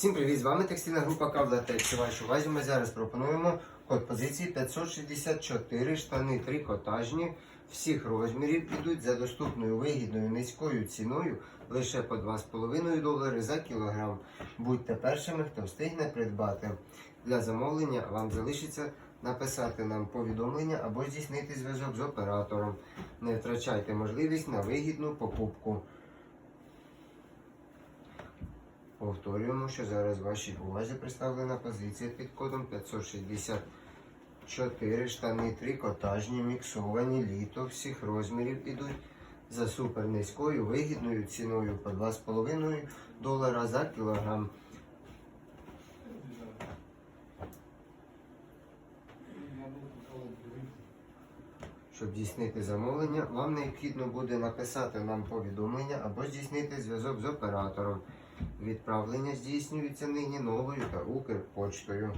Всім привіт! З вами текстильна група Кавлатекс. Вашу увазі ми зараз пропонуємо код позиції 564 штани трикотажні всіх розмірів ідуть за доступною вигідною низькою ціною лише по 2,5 долари за кілограм. Будьте першими, хто встигне придбати. Для замовлення вам залишиться написати нам повідомлення або здійснити зв'язок з оператором. Не втрачайте можливість на вигідну покупку. Повторюємо, що зараз вашій увазі представлена позиція під кодом 564 штани трикотажні, міксовані літо всіх розмірів ідуть за супер низькою вигідною ціною по 2,5 долара за кілограм. Щоб здійснити замовлення, вам необхідно буде написати нам повідомлення або здійснити зв'язок з оператором. Відправлення здійснюється нині новою та Укрпочтою.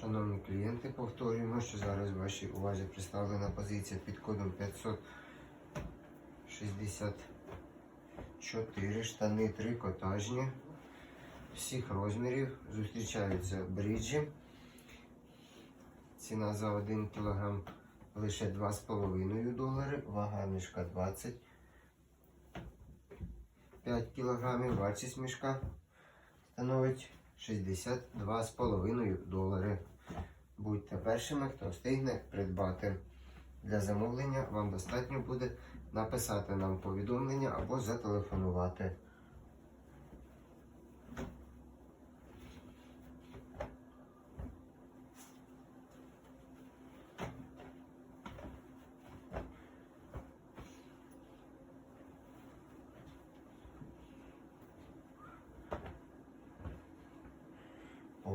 Шановні клієнти, повторюємо, що зараз в вашій увазі представлена позиція під кодом 564 штани трикотажні всіх розмірів. Зустрічаються бріджі. Ціна за 1 кг лише 2,5 долари, вага мішка 25 кг, вартість мішка становить 62,5 долари. Будьте першими, хто встигне придбати. Для замовлення вам достатньо буде написати нам повідомлення або зателефонувати.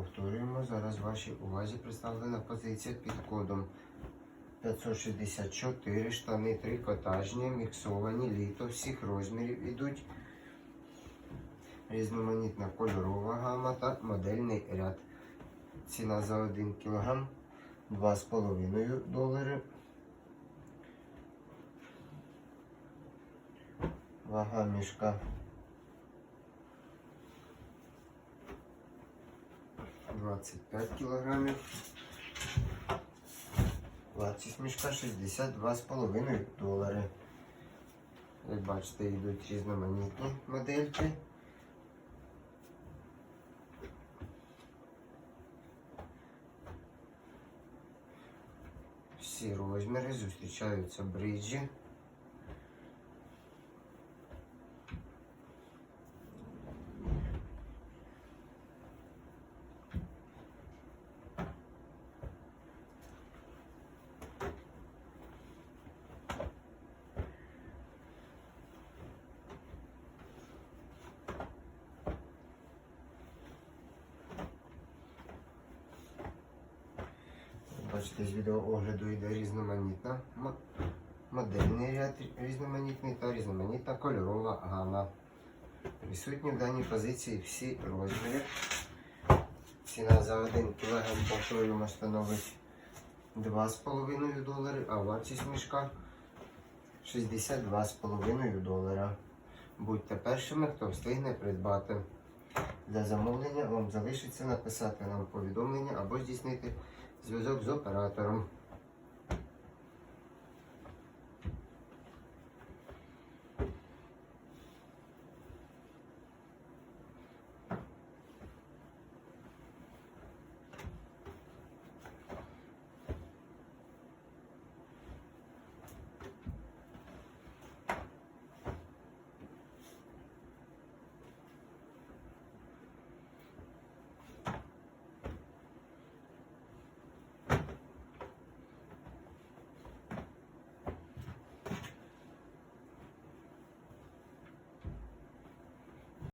Повторюємо, зараз вашій увазі представлена позиція під кодом 564 штани трикотажні, міксовані літо всіх розмірів ідуть. Різноманітна кольорова гама та модельний ряд. Ціна за 1 кг 2,5 долари. Вага мішка 25 кілограмів. Вартість мішка 62,5 долари. Як бачите, йдуть різноманітні модельки. Всі розміри зустрічаються бриджі. Бачите, з відеоогляду йде різноманітна мо- модельний ряд різноманітний та різноманітна кольорова гама. Присутні в даній позиції всі розміри. Ціна за 1 кг повторюємо становить 2,5 долари, а вартість мішка 62,5 долара. Будьте першими, хто встигне придбати. Для замовлення вам залишиться написати нам повідомлення або здійснити зв'язок з оператором.